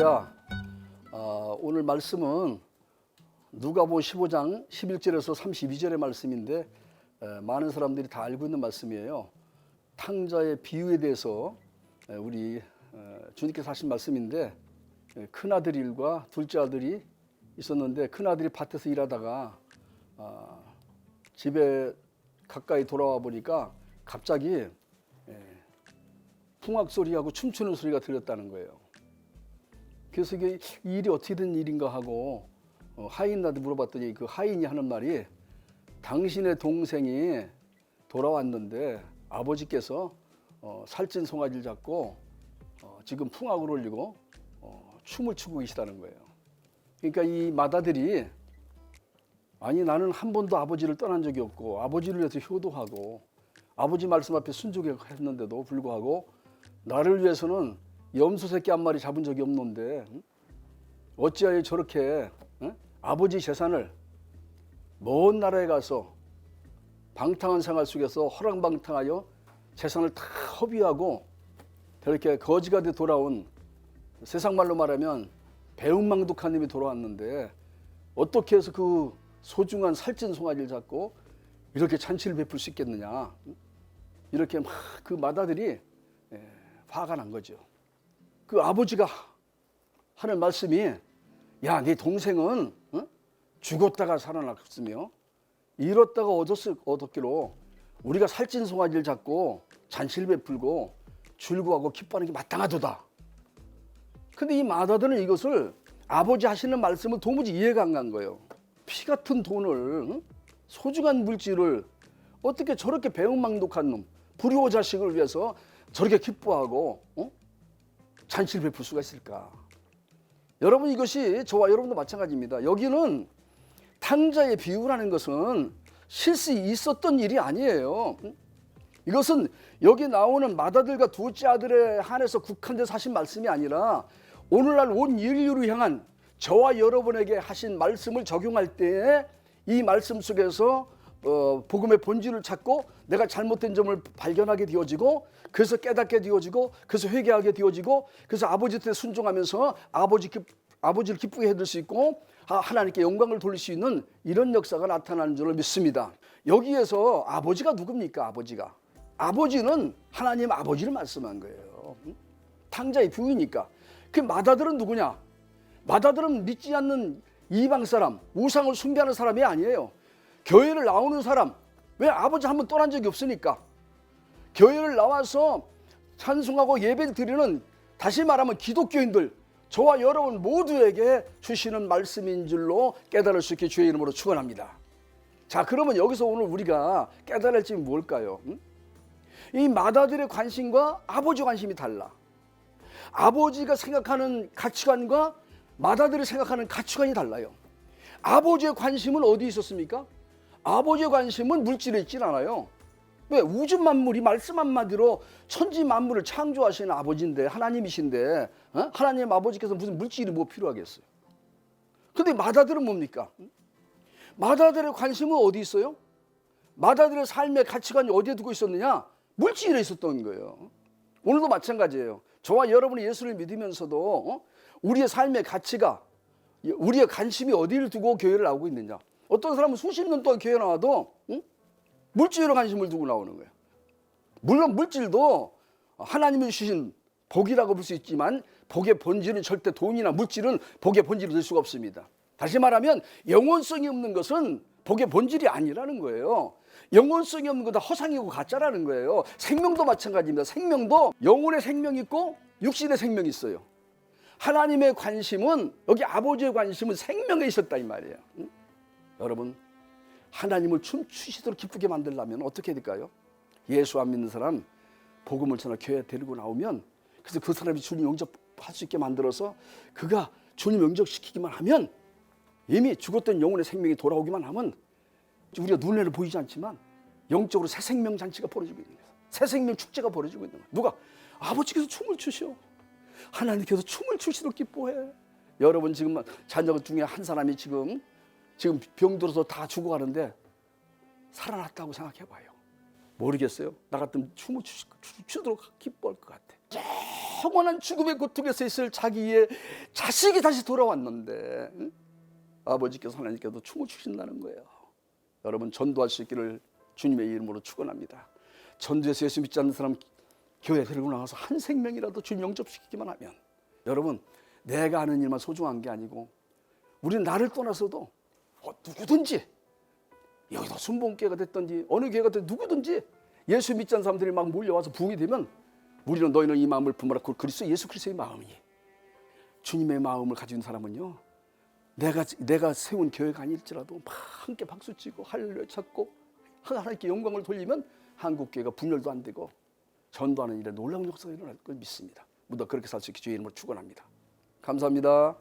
할렐루야. 아, 오늘 말씀은 누가복음 15장 11절에서 32절의 말씀인데 에, 많은 사람들이 다 알고 있는 말씀이에요. 탕자의 비유에 대해서 에, 우리 에, 주님께서 하신 말씀인데 에, 큰 아들 일과 둘째 아들이 있었는데 큰 아들이 밭에서 일하다가 아, 집에 가까이 돌아와 보니까 갑자기 에, 풍악 소리하고 춤추는 소리가 들렸다는 거예요. 그래서 이게 이 일이 어떻게 된 일인가 하고 어, 하인한테 물어봤더니 그 하인이 하는 말이 당신의 동생이 돌아왔는데 아버지께서 어, 살찐 송아지를 잡고 어, 지금 풍악을 올리고 어, 춤을 추고 계시다는 거예요. 그러니까 이 마다들이 아니 나는 한 번도 아버지를 떠난 적이 없고 아버지를 위해서 효도하고 아버지 말씀 앞에 순종했는데도 불구하고 나를 위해서는 염소 새끼 한 마리 잡은 적이 없는데 응? 어찌하여 저렇게 응? 아버지 재산을 먼 나라에 가서 방탕한 생활 속에서 허랑방탕하여 재산을 다 허비하고 저렇게 거지가 돼 돌아온 세상 말로 말하면 배은망덕한 놈이 돌아왔는데 어떻게 해서 그 소중한 살찐 송아지를 잡고 이렇게 잔치를 베풀 수 있겠느냐 이렇게 막 그 마다들이 예, 화가 난 거죠. 그 아버지가 하는 말씀이 야, 네 동생은 어? 죽었다가 살아났으며 잃었다가 얻었을 얻었기로 우리가 살찐 송아지를 잡고 잔치를 베풀고 즐거워하고 기뻐하는 게 마땅하도다. 근데 이 마다들은 이것을 아버지 하시는 말씀을 도무지 이해가 안 간 거예요. 피 같은 돈을 응? 소중한 물질을 어떻게 저렇게 배은망덕한 놈 불효 자식을 위해서 저렇게 기뻐하고 어? 잔치를 베풀 수가 있을까? 여러분 이것이 저와 여러분도 마찬가지입니다. 여기는 탕자의 비유라는 것은 실수 있었던 일이 아니에요. 응? 이것은 여기 나오는 마다들과 둘째 아들에 한해서 국한돼서 하신 말씀이 아니라 오늘날 온 인류를 향한 저와 여러분에게 하신 말씀을 적용할 때에 이 말씀 속에서 어, 복음의 본질을 찾고 내가 잘못된 점을 발견하게 되어지고 그래서 깨닫게 되어지고 그래서 회개하게 되어지고 그래서 아버지한테 순종하면서 아버지 기, 아버지를 기쁘게 해줄 수 있고 아, 하나님께 영광을 돌릴 수 있는 이런 역사가 나타나는 줄을 믿습니다. 여기에서 아버지가 누굽니까? 아버지가 아버지는 하나님 아버지를 말씀한 거예요. 응? 탕자의 비유니까. 그 마다들은 누구냐? 마다들은 믿지 않는 이방 사람, 우상을 숭배하는 사람이 아니에요. 교회를 나오는 사람, 왜 아버지 한 번 떠난 적이 없으니까. 교회를 나와서 찬송하고 예배를 드리는 다시 말하면 기독교인들, 저와 여러분 모두에게 주시는 말씀인 줄로 깨달을 수 있게 주의 이름으로 축원합니다. 자, 그러면 여기서 오늘 우리가 깨달을 점이 뭘까요? 응? 이 마다들의 관심과 아버지 관심이 달라. 아버지가 생각하는 가치관과 마다들이 생각하는 가치관이 달라요. 아버지의 관심은 어디 있었습니까? 아버지의 관심은 물질에 있질 않아요. 왜 우주 만물이 말씀 한마디로 천지 만물을 창조하시는 아버지인데 하나님이신데 어? 하나님 아버지께서 무슨 물질이 뭐 필요하겠어요? 근데 마다들은 뭡니까? 마다들의 관심은 어디 있어요? 마다들의 삶의 가치관이 어디에 두고 있었느냐? 물질에 있었던 거예요. 오늘도 마찬가지예요. 저와 여러분이 예수를 믿으면서도 어? 우리의 삶의 가치가 우리의 관심이 어디를 두고 교회를 나오고 있느냐? 어떤 사람은 수십 년 동안 교회 나와도 응? 물질에 관심을 두고 나오는 거예요. 물론 물질도 하나님이 주신 복이라고 볼 수 있지만 복의 본질은 절대 돈이나 물질은 복의 본질이 될 수가 없습니다. 다시 말하면 영원성이 없는 것은 복의 본질이 아니라는 거예요. 영원성이 없는 것은 허상이고 가짜라는 거예요. 생명도 마찬가지입니다. 생명도 영혼의 생명이 있고 육신의 생명이 있어요. 하나님의 관심은 여기 아버지의 관심은 생명에 있었다 이 말이에요. 응? 여러분 하나님을 춤추시도록 기쁘게 만들려면 어떻게 해야 될까요? 예수 안 믿는 사람 복음을 전하 교회 데리고 나오면 그래서 그 사람이 주님 영접할 수 있게 만들어서 그가 주님 영접시키기만 하면 이미 죽었던 영혼의 생명이 돌아오기만 하면 우리가 눈에는 보이지 않지만 영적으로 새 생명 잔치가 벌어지고 있는 거예요. 새 생명 축제가 벌어지고 있는 거예요. 누가? 아버지께서 춤을 추셔. 하나님께서 춤을 추시도록 기뻐해. 여러분 지금 자녀 중에 한 사람이 지금 지금 병들어서 다 죽어가는데 살아났다고 생각해봐요. 모르겠어요. 나 같으면 춤을 추, 추도록 기뻐할 것 같아. 영원한 죽음의 고통에서 있을 자기의 자식이 다시 돌아왔는데 응? 아버지께서 하나님께도 춤을 추신다는 거예요. 여러분 전도할 수 있기를 주님의 이름으로 축원합니다. 전도에서 예수 믿지 않는 사람 교회 데리고 나가서 한 생명이라도 주님 영접시키기만 하면 여러분 내가 하는 일만 소중한 게 아니고 우리는 나를 떠나서도 어, 누구든지 여기다 순복음교회가 됐든지 어느 교회가 됐든 누구든지 예수 믿지 않는 사람들이 막 몰려와서 부흥이 되면 우리는 너희는 이 마음을 품어라 그 그리스도 예수 그리스도의 마음이 주님의 마음을 가진 사람은요 내가 내가 세운 교회가 아닐지라도 막 함께 박수 치고 할렐루야 찾고 하나님께 영광을 돌리면 한국 교회가 분열도 안 되고 전도하는 일에 놀라운 역사가 일어날 걸 믿습니다. 모두 그렇게 살 수 있게 주의 이름으로 축원합니다. 감사합니다.